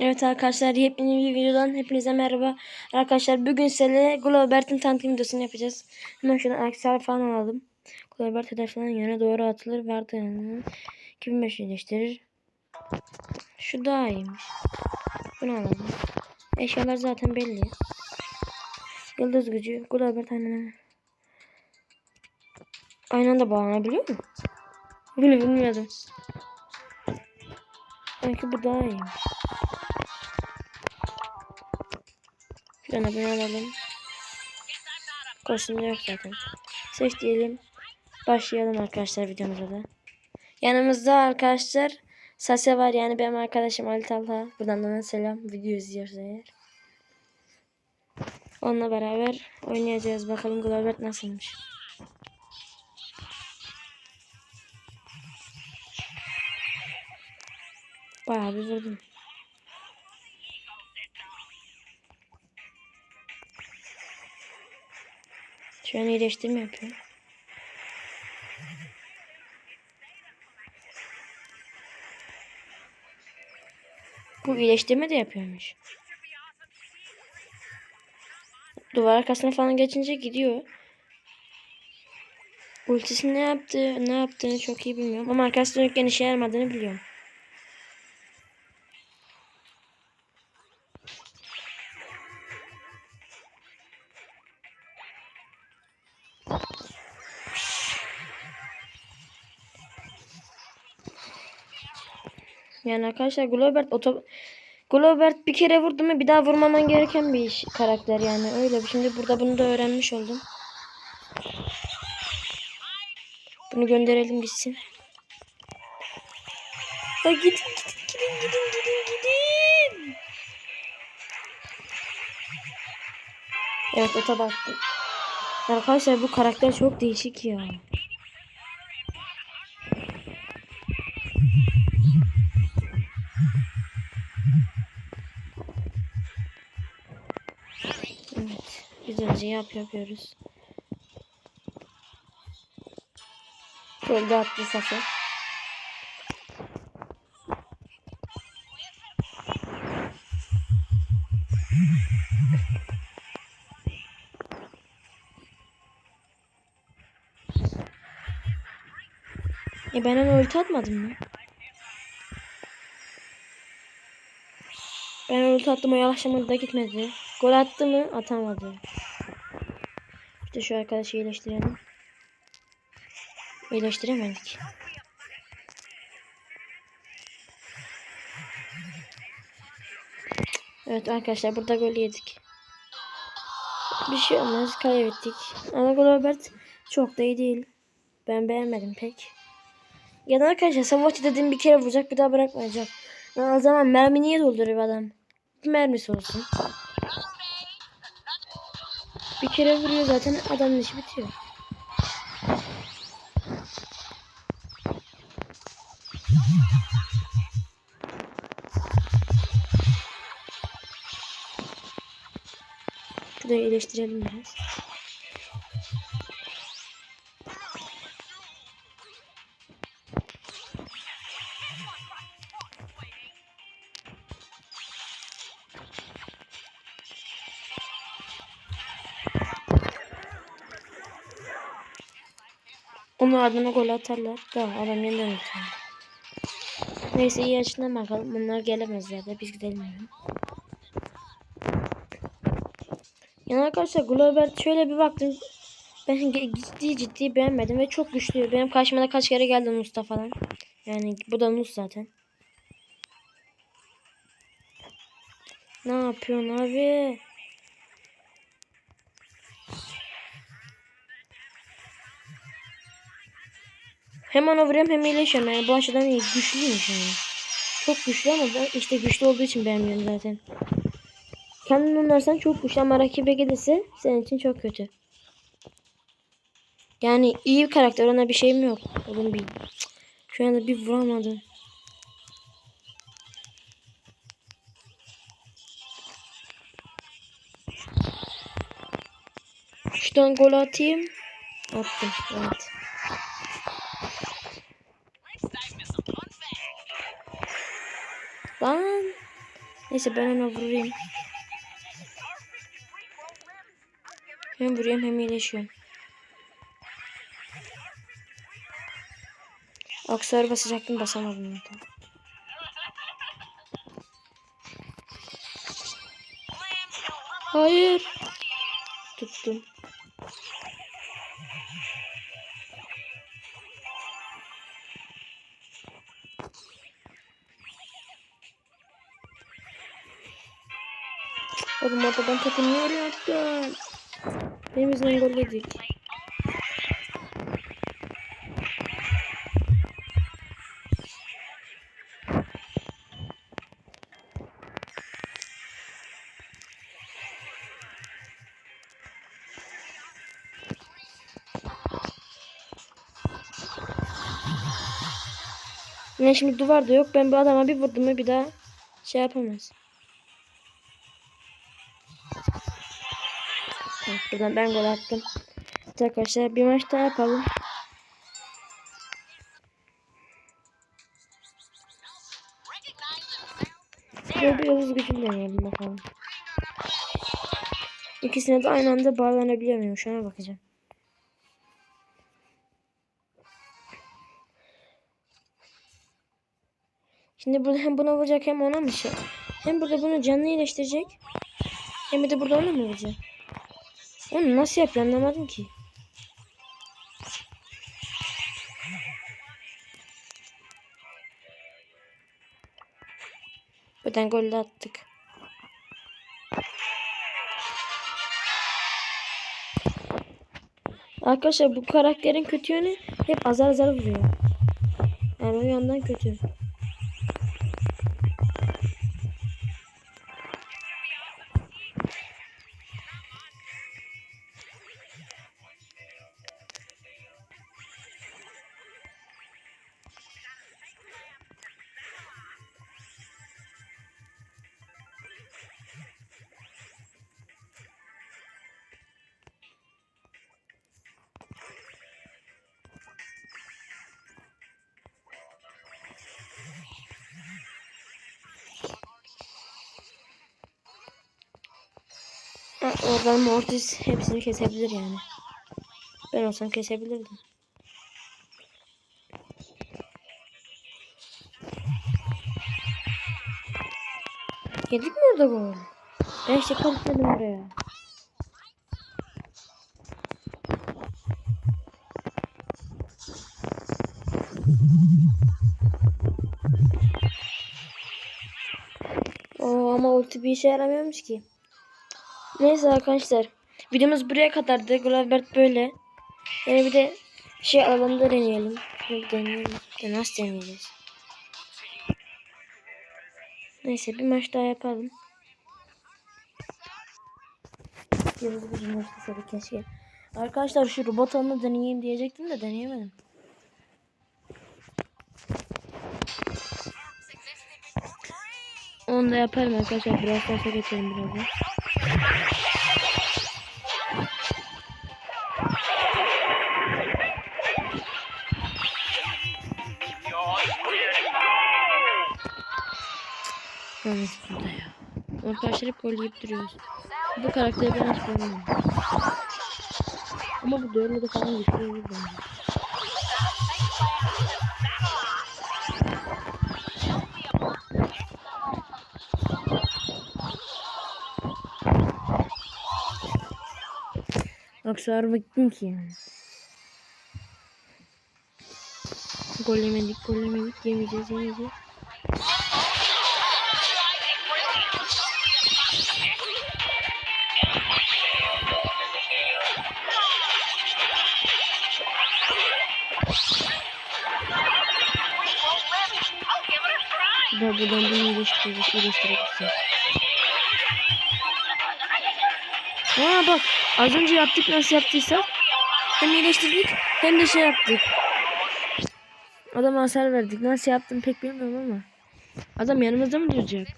Evet arkadaşlar yepyeni bir videodan hepinize merhaba. Arkadaşlar bugün size Globert'in tanıtım videosunu yapacağız. Hemen şuradan aksesuar falan alalım. Globert hedeflenen yöne doğru atılır. Yanına. 2005 iyileştirir. Şu daha iyiymiş. Bunu alalım. Eşyalar zaten belli. Yıldız gücü. Globert aynen. Aynı anda bağlanabiliyor mu? Bunu bilmiyordum. Belki bu daha iyiymiş. Şuradan abone alalım. Kostümde yok zaten. Seç diyelim. Başlayalım arkadaşlar videomuza da. Yanımızda arkadaşlar Sase var yani benim arkadaşım Ali Talha. Buradan da ona selam. Video izliyorsa eğer. Onunla beraber oynayacağız. Bakalım Globert nasılmış. Bayağı bir vurdum. Şu an iyileştirme yapıyor. Bu iyileştirme de yapıyormuş. Duvar arkasına falan geçince gidiyor. Ultisini ne yaptı, ne yaptığını çok iyi bilmiyorum. Ama arkası dönükken işe yaramadığını biliyorum. Yani arkadaşlar Globert oto Globert bir kere vurdu mu bir daha vurmaman gereken bir iş, karakter yani öyle. Şimdi burada bunu da öğrenmiş oldum. Bunu gönderelim gitsin. Ya gidin gidin gidin gidin gidin gidin. Evet ota baktım. Arkadaşlar bu karakter çok değişik ya. Güzelce yap yapıyoruz. Gölge attı sası. E ben ona ulti atmadım mı? Ben ulti attım o yavaşlamadı da gitmedi. Gol attı mı? Atamadı. İşte şu arkadaşı iyileştirelim. İyileştiremedik. Evet arkadaşlar burada gol yedik. Bir şey olmaz kaybettik. Ama Globert çok da iyi değil. Ben beğenmedim pek. Ya da arkadaşlar savaşçı dediğim bir kere vuracak bir daha bırakmayacak. Ya o zaman mermi niye dolduruyor adam? Mermisi olsun. Bir kere vuruyor zaten adamın işi bitiyor. Şurayı iyileştirelim biraz. Onlar adına gol atarlar. Tamam adam yeniden atar. Neyse iyi açıdan bakalım. Bunlar gelemezler de biz gidelim hemen. Yani arkadaşlar Globert şöyle bir baktım. Ben ciddi ciddi beğenmedim ve çok güçlü. Benim karşıma da kaç kere geldi Mustafa falan. Yani bu da Nus zaten. Ne yapıyorsun abi? Hem vuruyorum hem iyileşiyorum. Yani bu açıdan iyi. Güçlüymüş yani. Çok güçlü ama ben işte güçlü olduğu için beğenmiyorum zaten. Kendin oynarsan çok güçlü ama rakibe gelirse senin için çok kötü. Yani iyi bir karakter ona bir şeyim yok. Oğlum bir şu anda bir vuramadım. Şuradan gol atayım. Attım. Evet. Lan. Neyse ben ona vurayım. Hem vuruyorum hem iyileşiyorum. Aksarı basacaktım basamadım. zaten. Hayır. Tuttum. Topu niye oraya attım? Benim yüzümden gol yedik. Ne şimdi duvar da yok. Ben bu adama bir vurdum mu bir daha şey yapamaz. Buradan ben gol attım. Arkadaşlar bir maç daha yapalım. Şöyle bir yıldız gücünü deneyelim bakalım. İkisine de aynı anda bağlanabiliyor muyum? Şuna bakacağım. Şimdi burada hem buna vuracak hem ona mı şey? Hem burada bunu canlı iyileştirecek. Hem de burada ona mı vuracak? Onu nasıl yapıyor anlamadım ki. Buradan gol de attık. Arkadaşlar bu karakterin kötü yönü hep azar azar vuruyor. Yani o yandan kötü. Oradan Mortis hepsini kesebilir yani. Ben olsam kesebilirdim. Yedik mi orada gol? Ben işte kalkmadım oraya. Oo, ama ulti bir işe yaramıyormuş ki. Neyse arkadaşlar. Videomuz buraya kadardı. Globert böyle. Yani bir de şey deneyelim. Bir deneyelim. Ya nasıl deneyeceğiz? Neyse bir maç daha yapalım. Yıldız bir maç da keşke. Arkadaşlar şu robot alanı deneyeyim diyecektim de deneyemedim. Onu da yaparım arkadaşlar. Biraz daha geçelim birazdan. Evet burada ya. Arkadaşlar hep gol yiyip duruyoruz. Bu karakteri ben hiç beğenmedim. Ama bu da falan güçlü olur bence. Aksuarıma gittim ki yani. Gol yemedik, gol yemedik, yemeyeceğiz, yemeyeceğiz. Da buradan bunu iyileştireceğiz, iyileştireceğiz. Aa bak, az önce yaptık nasıl yaptıysak. Hem iyileştirdik hem de şey yaptık. Adama hasar verdik. Nasıl yaptım pek bilmiyorum ama. Adam yanımızda mı duracak?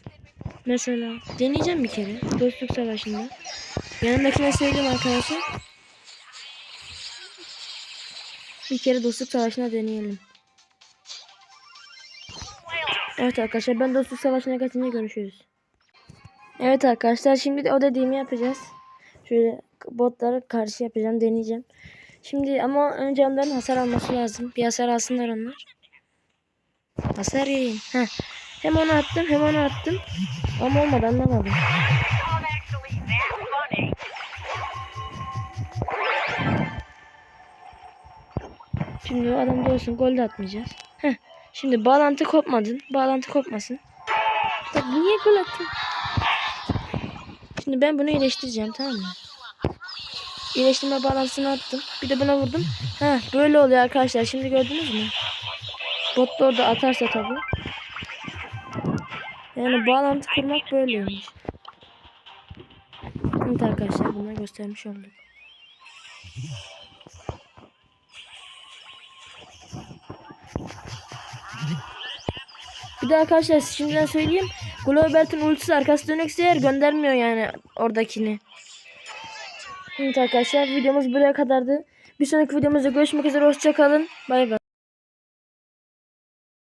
Mesela deneyeceğim bir kere. Dostluk savaşında. Yanımdakine söyleyeyim arkadaşlar. Bir kere dostluk savaşına deneyelim. Evet arkadaşlar ben dostluk savaşına kaçınca görüşürüz. Evet arkadaşlar şimdi de o dediğimi yapacağız. Şöyle botları karşı yapacağım deneyeceğim. Şimdi ama önce onların hasar alması lazım. Bir hasar alsınlar onlar. Hasar yiyin. Heh. Hem onu attım hem onu attım. Ama olmadı anlamadım. Şimdi o adam da olsun gol de atmayacağız. Heh. Şimdi bağlantı kopmadın. Bağlantı kopmasın. Bak niye gol attın? Şimdi ben bunu iyileştireceğim tamam mı? İyileştirme bağlantısını attım. Bir de buna vurdum. Ha böyle oluyor arkadaşlar. Şimdi gördünüz mü? Bot da orada atarsa tabii. Yani bağlantı kurmak böyleymiş. Evet arkadaşlar bunu göstermiş olduk. Bir de arkadaşlar şimdiden söyleyeyim. Globert'in ultisi arkası dönükse eğer göndermiyor yani oradakini. Evet arkadaşlar videomuz buraya kadardı. Bir sonraki videomuzda görüşmek üzere. Hoşçakalın. Bay bay.